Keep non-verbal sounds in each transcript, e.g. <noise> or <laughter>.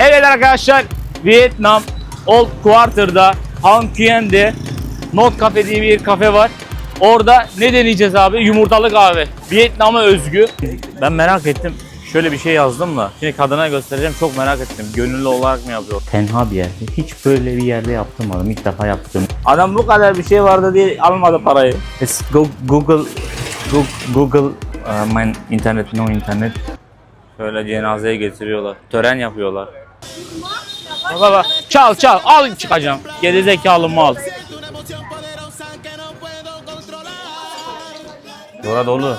Evet arkadaşlar Vietnam Old Quarter'da Han Quyen'de Not Cafe diye bir kafe var. Orada ne deneyeceğiz abi? Yumurtalı kahve. Vietnam'a özgü. Ben merak ettim. Şöyle bir şey yazdım da. Şimdi kadına göstereceğim. Çok merak ettim. Gönüllü olarak mı yapıyor? Tenha bir yerde. Hiç böyle bir yerde yaptırmadım. İlk defa yaptım. Adam bu kadar bir şey vardı diye almadı parayı. It's Go- Google Google, Google uh, internet no internet. Şöyle cenazeye getiriyorlar. Tören yapıyorlar. Baba baba çal çal al çıkacağım. Geri zekalı mal. Dora dolu.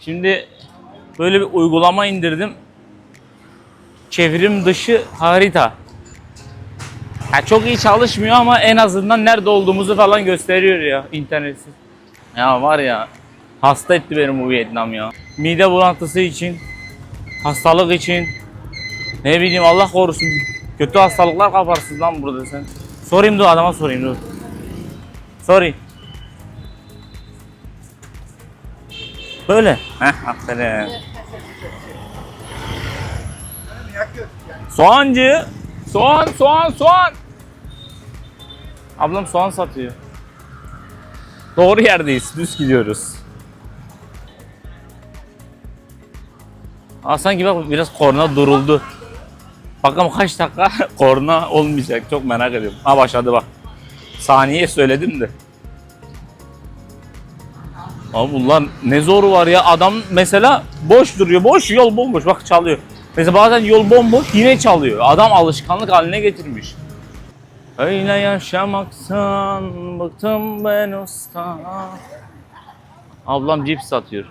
Şimdi böyle bir uygulama indirdim. Çevrim dışı harita. Ha, çok iyi çalışmıyor ama en azından nerede olduğumuzu falan gösteriyor ya internetsiz. Ya var ya hasta etti benim bu Vietnam ya. Mide bulantısı için, hastalık için, ne bileyim Allah korusun. Kötü hastalıklar kaparsın lan burada sen. Sorayım dur adama sorayım dur. Sorry. Böyle. Heh aferin. Soğancı. Soğan, soğan, soğan. Ablam soğan satıyor. Doğru yerdeyiz. Düz gidiyoruz. Aa, sanki bak biraz korna duruldu. Bakalım kaç dakika <laughs> korna olmayacak. Çok merak ediyorum. Ha başladı bak. Saniye söyledim de. Abi bunlar ne zoru var ya. Adam mesela boş duruyor. Boş yol bomboş. Bak çalıyor. Mesela bazen yol bomboş yine çalıyor. Adam alışkanlık haline getirmiş. Öyle yaşamaktan bıktım ben usta. Ablam cips satıyor.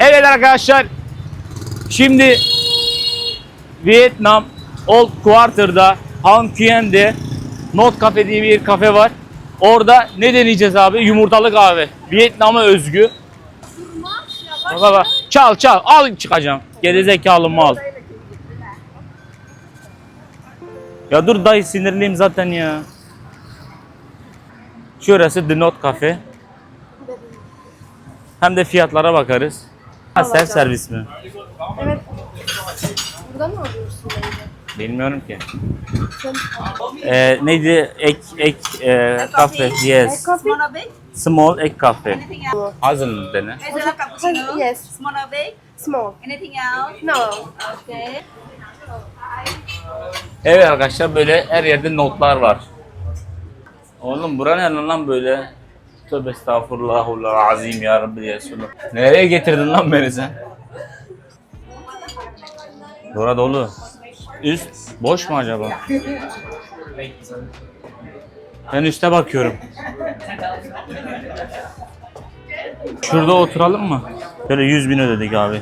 Evet arkadaşlar. Şimdi Vietnam Old Quarter'da Han Quyen'de Not Cafe diye bir kafe var. Orada ne deneyeceğiz abi? Yumurtalı kahve. Vietnam'a özgü. Baba baba çal çal al çıkacağım. Gerizekalı mal. Ya dur dayı sinirliyim zaten ya. Şurası The Not Cafe. Hem de fiyatlara bakarız. Ha, self servis mi? Evet. Buradan mı alıyorsun beni? Bilmiyorum ki. Ee, neydi? Ek ek e, kafe. Yes. Small egg cafe. Anything else? Hazır dene. A cappuccino? Yes. Small or big? Small. Anything else? No. Okay. Evet arkadaşlar böyle her yerde notlar var. Oğlum bura ne lan böyle? Tövbe estağfurullah azim ya Rabbi Resulallah. Nereye getirdin lan beni sen? Bura dolu. Üst boş mu acaba? Ben üste bakıyorum. Şurada oturalım mı? Şöyle 100 bin ödedik abi.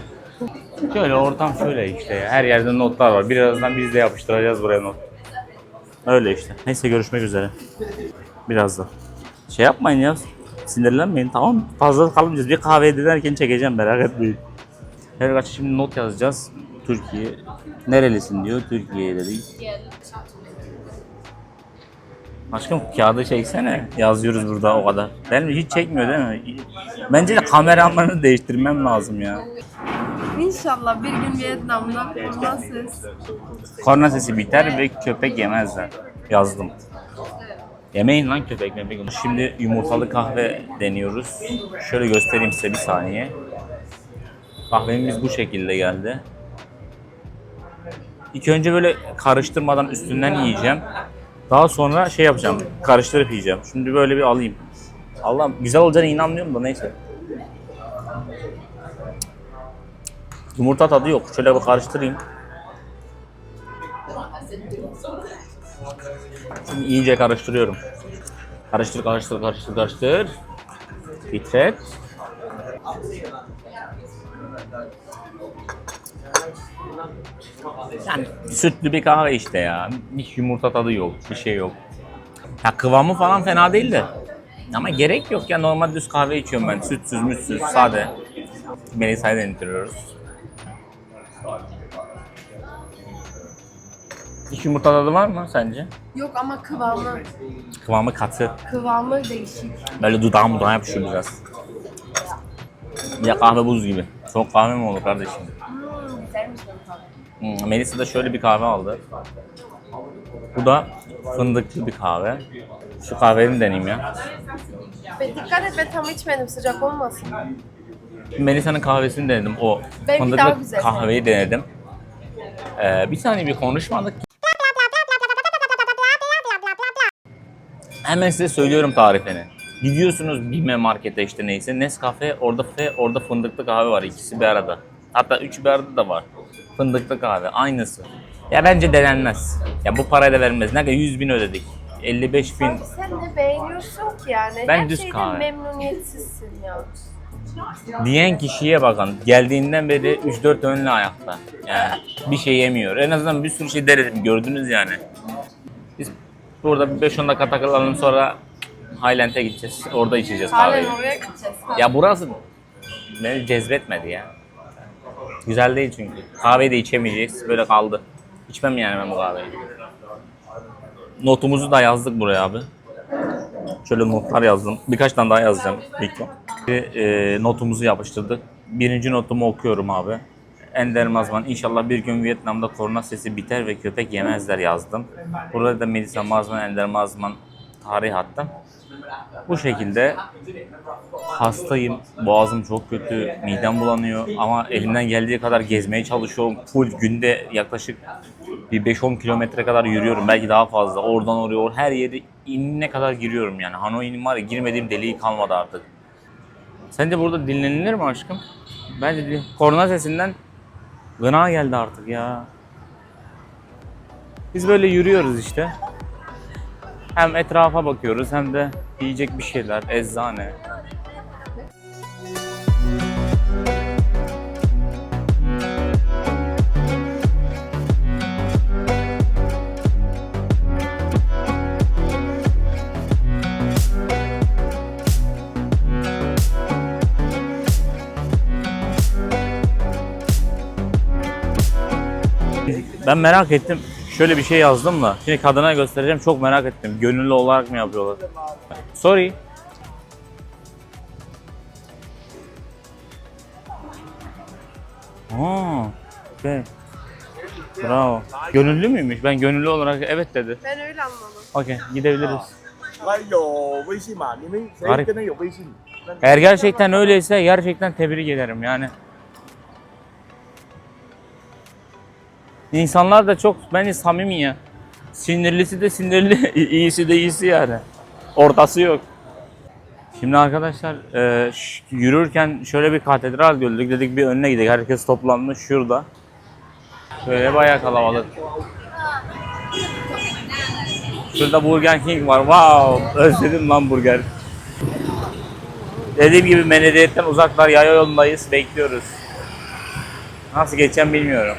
Şöyle ortam şöyle işte ya. Her yerde notlar var. Birazdan biz de yapıştıracağız buraya not. Öyle işte. Neyse görüşmek üzere. Birazdan. Şey yapmayın ya. Sinirlenmeyin tamam mı? Fazla kalmayacağız. Bir kahve ederken çekeceğim merak etmeyin. Her kaç şimdi not yazacağız. Türkiye. Nerelisin diyor. Türkiye dedik. Aşkım kağıdı çeksene. Yazıyoruz burada o kadar. Benim hiç çekmiyor değil mi? Bence de kameramanı değiştirmem lazım ya. İnşallah bir gün Vietnam'da korna ses. Korna sesi biter ve köpek yemezler. Yazdım. Yemeyin lan köpek mepek. Şimdi yumurtalı kahve deniyoruz. Şöyle göstereyim size bir saniye. Kahvemiz bu şekilde geldi. İlk önce böyle karıştırmadan üstünden yiyeceğim. Daha sonra şey yapacağım. Karıştırıp yiyeceğim. Şimdi böyle bir alayım. Allah'ım güzel olacağına inanmıyorum da neyse. Yumurta tadı yok. Şöyle bir karıştırayım. Şimdi iyice karıştırıyorum. Karıştır, karıştır, karıştır, karıştır. Titret. Yani sütlü bir kahve işte ya. Hiç yumurta tadı yok, bir şey yok. Ya kıvamı falan fena değil de. Ama gerek yok ya normal düz kahve içiyorum ben. Sütsüz, mütsüz, sade. Melisa'yı denetliyoruz. İç yumurta tadı var mı sence? Yok ama kıvamı, Kıvamı katı. kıvamı değişik. Böyle dudağım dudağım yapışıyor biraz. Ya kahve buz gibi. Soğuk kahve mi olur kardeşim? Hmm, güzelmiş bu tadı. Hmm, Melisa da şöyle bir kahve aldı. Bu da fındıklı bir kahve. Şu kahveni deneyeyim ya. Ve dikkat et ben tam içmedim sıcak olmasın. Melisa'nın kahvesini denedim. O Belki daha fındıklı güzel. kahveyi denedim. Ee, bir saniye bir konuşmadık. Hemen size söylüyorum tarifini. Gidiyorsunuz Bime markete işte neyse. Nescafe orada fe, orada fındıklı kahve var. İkisi bir arada. Hatta üçü bir arada da var. Fındıklı kahve aynısı. Ya bence denenmez. Ya bu parayı da vermez. Ne kadar 100 bin ödedik. 55 bin. Abi sen ne beğeniyorsun ki yani? Ben Her düz şeyden kahve. memnuniyetsizsin ya. diyen kişiye bakın. Geldiğinden beri 3-4 önlü ayakta. Yani bir şey yemiyor. En azından bir sürü şey deriz. Gördünüz yani. Burada 5-10 dakika takılalım sonra Highland'e gideceğiz. Orada içeceğiz kahveyi. Halen oraya gideceğiz. Ya burası beni cezbetmedi ya. Güzel değil çünkü. Kahveyi de içemeyeceğiz. Böyle kaldı. İçmem yani ben bu kahveyi. Notumuzu da yazdık buraya abi. Şöyle notlar yazdım. Birkaç tane daha yazacağım. Bekle. Bir, e, notumuzu yapıştırdık. Birinci notumu okuyorum abi. Ender Mazman inşallah bir gün Vietnam'da korna sesi biter ve köpek yemezler yazdım. Burada da Melisa Mazman, Ender Mazman tarih attım. Bu şekilde hastayım. Boğazım çok kötü. Midem bulanıyor. Ama elimden geldiği kadar gezmeye çalışıyorum. Full günde yaklaşık bir 5-10 kilometre kadar yürüyorum. Belki daha fazla. Oradan oraya or- her yeri inine kadar giriyorum yani. Hanoi'nin var ya girmediğim deliği kalmadı artık. Sence burada dinlenilir mi aşkım? Bence korna sesinden gına geldi artık ya. Biz böyle yürüyoruz işte. Hem etrafa bakıyoruz hem de yiyecek bir şeyler, eczane. Ben merak ettim. Şöyle bir şey yazdım da. Şimdi kadına göstereceğim. Çok merak ettim. Gönüllü olarak mı yapıyorlar? Sorry. Aa, okay. Bravo. Gönüllü müymüş? Ben gönüllü olarak evet dedi. Ben öyle anladım. Okey, gidebiliriz. Garip. Eğer gerçekten öyleyse gerçekten tebrik ederim yani. İnsanlar da çok bence samimi ya. Sinirlisi de sinirli, <laughs> iyisi de iyisi yani. Ortası yok. Şimdi arkadaşlar e, yürürken şöyle bir katedral gördük. Dedik bir önüne gidelim. Herkes toplanmış şurada. Böyle bayağı kalabalık. Şurada Burger King var. Wow! Özledim lan burger. Dediğim gibi Menediyetten uzaklar yaya yolundayız. Bekliyoruz. Nasıl geçeceğim bilmiyorum.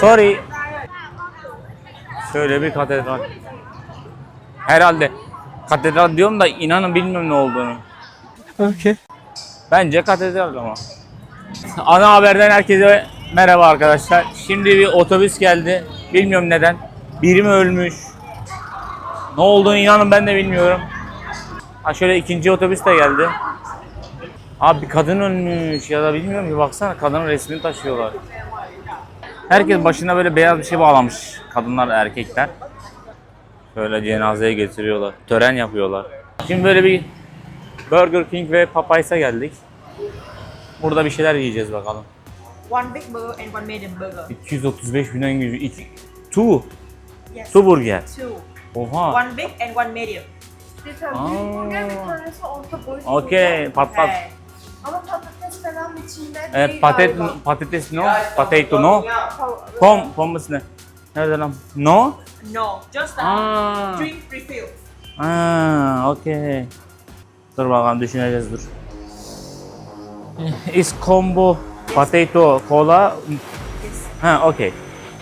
Sorry. Şöyle bir katedral. Herhalde. Katedral diyorum da inanın bilmiyorum ne olduğunu. OK，Bence katedral ama. Ana haberden herkese merhaba arkadaşlar. Şimdi bir otobüs geldi. Bilmiyorum neden. Biri mi ölmüş? Ne olduğunu inanın ben de bilmiyorum. Ha şöyle ikinci otobüs de geldi. Abi bir kadın ölmüş ya da bilmiyorum ki baksana kadının resmini taşıyorlar. Herkes başına böyle beyaz bir şey bağlamış. Kadınlar, erkekler. Böyle cenazeye getiriyorlar. Tören yapıyorlar. Şimdi böyle bir Burger King ve Popeyes'a geldik. Burada bir şeyler yiyeceğiz bakalım. One big burger and one medium burger. 235 binden gücü. İki, two. Yes. Two burger. Two. Oha. One big and one medium. Bir tane büyük burger bir tanesi orta boy. Okey patlat. Okay. Ama patates falan içinde Evet, değil patet, galiba. patates no, potato no. Pom, pommes ne? Nerede lan? No? No, just a Aa, drink refill. aa okey. Dur bakalım düşüneceğiz dur. Is combo potato cola? Ha okey.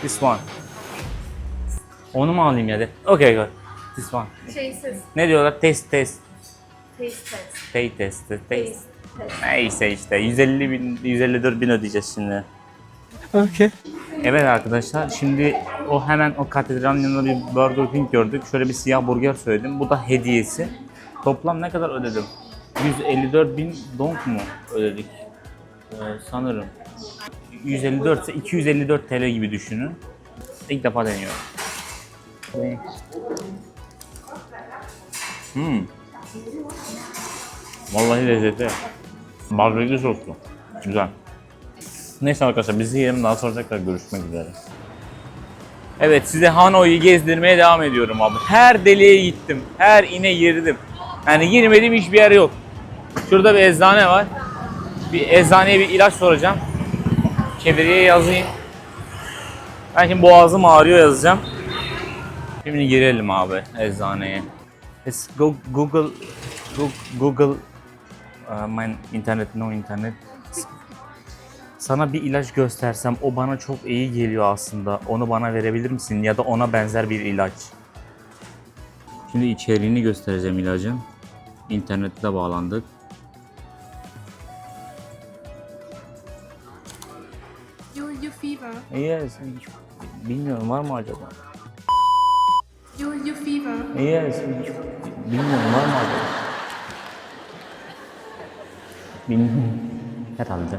This one. Onu mu alayım ya de? Okey good. This one. Şeysiz. Ne diyorlar? Test test. Taste test. Tay test. Test. Taste test. Neyse işte 150 bin, 154 bin ödeyeceğiz şimdi. Okay. Evet arkadaşlar şimdi o hemen o katedralin yanında bir Burger King gördük. Şöyle bir siyah burger söyledim. Bu da hediyesi. Toplam ne kadar ödedim? 154 bin donk mu ödedik? Ee, sanırım. 154 ise 254 TL gibi düşünün. İlk defa deniyorum. Hmm. Vallahi lezzetli. Barbekü soslu. Güzel. Neyse arkadaşlar bizi yiyelim daha sonra tekrar görüşmek üzere. Evet size Hanoi'yi gezdirmeye devam ediyorum abi. Her deliğe gittim. Her ine girdim. Yani girmediğim hiçbir yer yok. Şurada bir eczane var. Bir eczaneye bir ilaç soracağım. Çeviriye yazayım. Ben şimdi boğazım ağrıyor yazacağım. Şimdi girelim abi eczaneye. Google Google, Google my internet no internet sana bir ilaç göstersem o bana çok iyi geliyor aslında. Onu bana verebilir misin? Ya da ona benzer bir ilaç. Şimdi içeriğini göstereceğim ilacın. İnternette bağlandık. You, you fever. Yes. Bilmiyorum var mı acaba? You, you fever. Yes. Bilmiyorum var mı acaba? Bilmiyorum. Herhalde.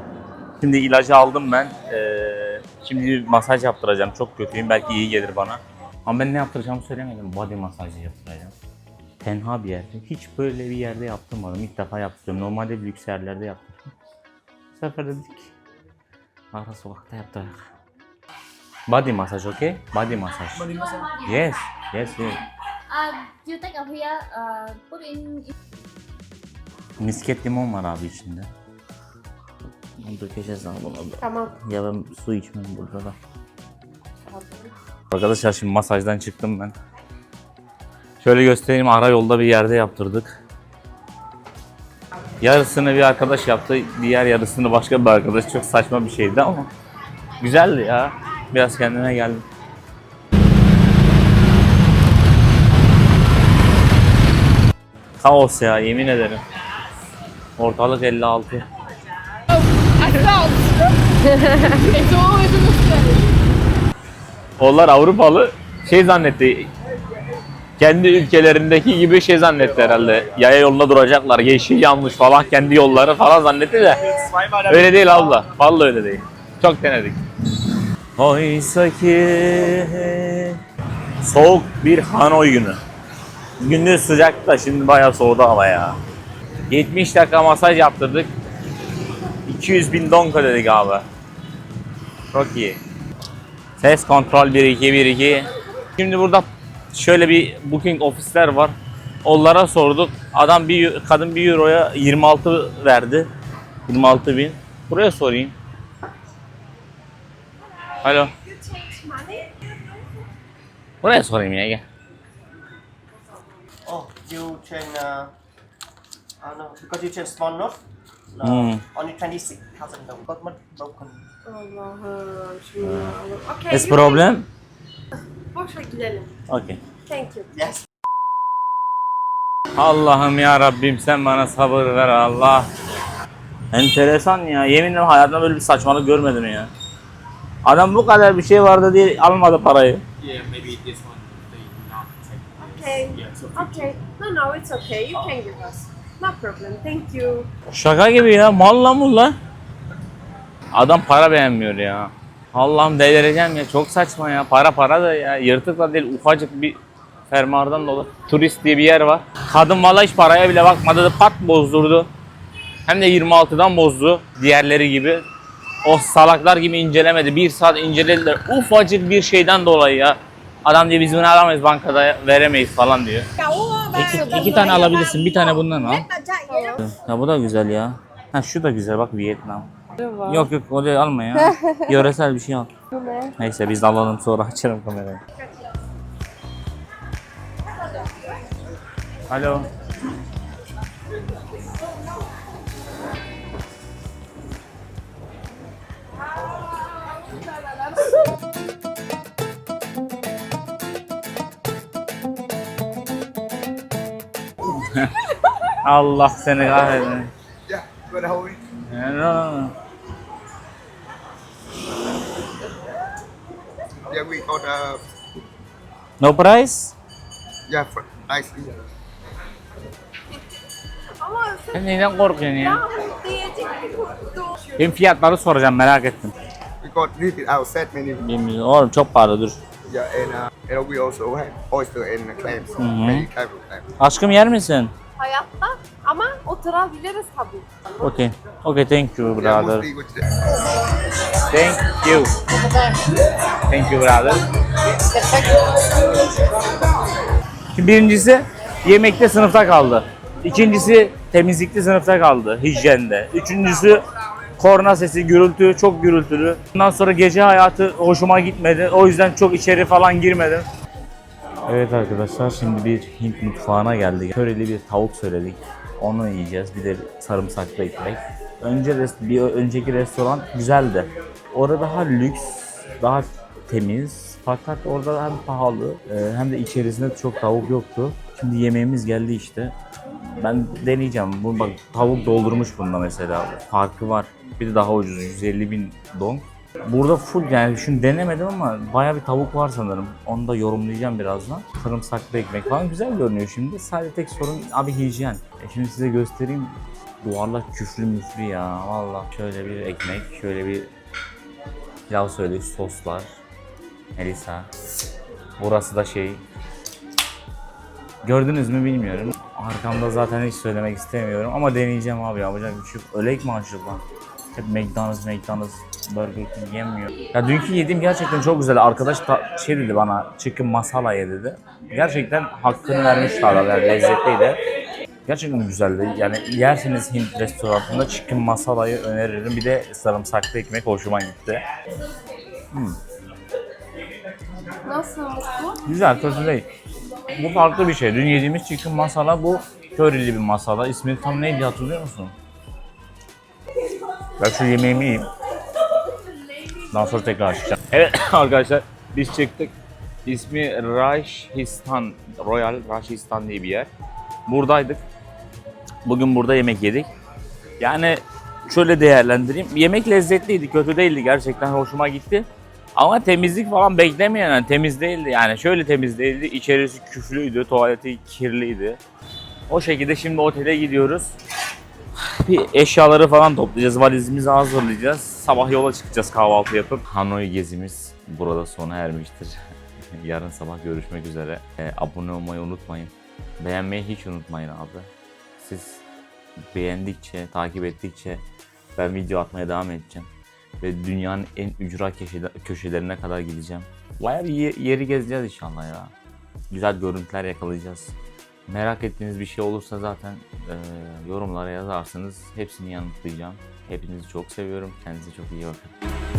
Şimdi ilacı aldım ben. Ee, şimdi bir masaj yaptıracağım. Çok kötüyüm. Belki iyi gelir bana. Ama ben ne yaptıracağımı söylemedim. Body masajı yaptıracağım. Tenha bir yerde. Hiç böyle bir yerde yaptırmadım. İlk defa yaptırıyorum. Normalde lüks yerlerde yaptırdım. Bu sefer dedik. Ara sokakta yaptırak. Body masaj, okay? Body masaj. Body massage. Yes, yes, yes. Uh, you take up here, uh, put in Misket limon var abi içinde. Bunu dökeceğiz abi buna da. Tamam. Ya ben su içmem burada da. Arkadaşlar şimdi masajdan çıktım ben. Şöyle göstereyim ara yolda bir yerde yaptırdık. Yarısını bir arkadaş yaptı, diğer yarısını başka bir arkadaş. Çok saçma bir şeydi ama güzeldi ya. Biraz kendime geldim. Kaos ya yemin ederim. Ortalık 56. Onlar Avrupalı şey zannetti. Kendi ülkelerindeki gibi şey zannetti herhalde. Yaya yolunda duracaklar. Yeşil yanmış falan kendi yolları falan zannetti de. Öyle değil abla. Vallahi öyle değil. Çok denedik. Oysa ki soğuk bir Hanoi günü. Gündüz sıcak da şimdi bayağı soğudu hava ya. 70 dakika masaj yaptırdık. 200 bin donka dedik abi. Çok iyi. Ses kontrol 1 2 1 2. Şimdi burada şöyle bir booking ofisler var. Onlara sorduk. Adam bir kadın 1 euroya 26 verdi. 26 bin. Buraya sorayım. Alo. Buraya sorayım ya gel. Oh, you change, uh, uh, no, because you change small note, uh, Hmm. only 26,000 đồng, but mất broken. Allah'ım şunu alalım. Okay. You problem? can- Boş ver gidelim. Okay. Thank you. Yes. Allah'ım ya Rabbim sen bana sabır ver Allah. Enteresan ya. Yemin ederim hayatımda böyle bir saçmalık görmedim ya. Adam bu kadar bir şey vardı diye almadı parayı. Okay. Okay. No, no, it's okay. You can give us. No problem. Thank you. Şaka gibi ya. Malla mulla. Adam para beğenmiyor ya. Allah'ım delireceğim ya. Çok saçma ya. Para para da ya. Yırtık da değil. Ufacık bir fermuardan dolu. Turist diye bir yer var. Kadın valla hiç paraya bile bakmadı. da Pat bozdurdu. Hem de 26'dan bozdu. Diğerleri gibi. O salaklar gibi incelemedi. Bir saat incelediler. Ufacık bir şeyden dolayı ya. Adam diyor biz bunu alamayız bankada veremeyiz falan diyor. İki, iki tane alabilirsin. Bir tane bundan al. Ya bu da güzel ya. Ha şu da güzel bak Vietnam. Yok yok o da alma ya. <laughs> Yöresel bir şey al. Neyse biz de alalım sonra açarım kamerayı. Alo. Allah seni kahretsin. Yeah, whole week. No. Yeah, we got uh, No price? yeah, for ice. Ama sen neyden korkuyorsun ya? yağmur diyecek korktum. Ben fiyatları soracağım merak ettim. We got this is our set menu. Bilmiyorum. Oğlum çok pahalı dur. Yeah, and uh, and we also have oyster and clams. Mhm. Many type of clams. Aşkım yer misin? Hayatta ama oturabiliriz tabii. Okay. Okay, thank you Yeah, brother. mostly with the, Thank you. Thank you brother. Şimdi birincisi yemekte sınıfta kaldı. İkincisi temizlikte sınıfta kaldı. Hijyende. Üçüncüsü korna sesi, gürültü, çok gürültülü. Ondan sonra gece hayatı hoşuma gitmedi. O yüzden çok içeri falan girmedim. Evet arkadaşlar şimdi bir Hint mutfağına geldik. Köreli bir tavuk söyledik. Onu yiyeceğiz. Bir de sarımsaklı ekmek. Önce bir önceki restoran güzeldi. Orada daha lüks, daha temiz. Fakat orada hem pahalı e, hem de içerisinde çok tavuk yoktu. Şimdi yemeğimiz geldi işte. Ben deneyeceğim. Bu bak tavuk doldurmuş bunda mesela. Farkı var. Bir daha ucuz 150 bin dong. Burada full yani şunu denemedim ama baya bir tavuk var sanırım. Onu da yorumlayacağım birazdan. Sarımsaklı ekmek falan güzel görünüyor şimdi. Sadece tek sorun abi hijyen. E şimdi size göstereyim. Duvarlar küflü müflü ya valla. Şöyle bir ekmek, şöyle bir pilav söyle, soslar. Melisa. Burası da şey. Gördünüz mü bilmiyorum. Arkamda zaten hiç söylemek istemiyorum ama deneyeceğim abi yapacak bir şey. Ölek maşallah. Hep McDonald's, McDonald's, Burger King yemiyor. Ya dünkü yediğim gerçekten çok güzel. Arkadaş ta- şey dedi bana, chicken masala ye dedi. Gerçekten hakkını vermiş tadı, yani lezzetliydi. Gerçekten güzeldi. Yani yerseniz Hint restoranında chicken masalayı öneririm. Bir de sarımsaklı ekmek hoşuma gitti. Nasılmış bu? Güzel, kötü değil. Bu farklı bir şey. Dün yediğimiz chicken masala bu körili bir masala. İsmini tam neydi hatırlıyor musun? Ben şu yemeğimi yiyeyim. Daha sonra tekrar açacağım. Evet <clears throat> arkadaşlar biz çıktık. İsmi Rajhistan, Royal Rajhistan diye bir yer. Buradaydık. Bugün burada yemek yedik. Yani şöyle değerlendireyim. Yemek lezzetliydi, kötü değildi. Gerçekten hoşuma gitti. Ama temizlik falan beklemeyen yani temiz değildi. Yani şöyle temiz değildi. İçerisi küflüydü, tuvaleti kirliydi. O şekilde şimdi otele gidiyoruz. Bir eşyaları falan toplayacağız, valizimizi hazırlayacağız. Sabah yola çıkacağız kahvaltı yapıp. Hanoi gezimiz burada sona ermiştir. <laughs> Yarın sabah görüşmek üzere. Ee, abone olmayı unutmayın. Beğenmeyi hiç unutmayın abi. Siz beğendikçe, takip ettikçe ben video atmaya devam edeceğim. Ve dünyanın en ücra köşelerine kadar gideceğim. Bayağı bir ye- yeri gezeceğiz inşallah ya. Güzel görüntüler yakalayacağız. Merak ettiğiniz bir şey olursa zaten e, yorumlara yazarsınız. Hepsini yanıtlayacağım. Hepinizi çok seviyorum. Kendinize çok iyi bakın.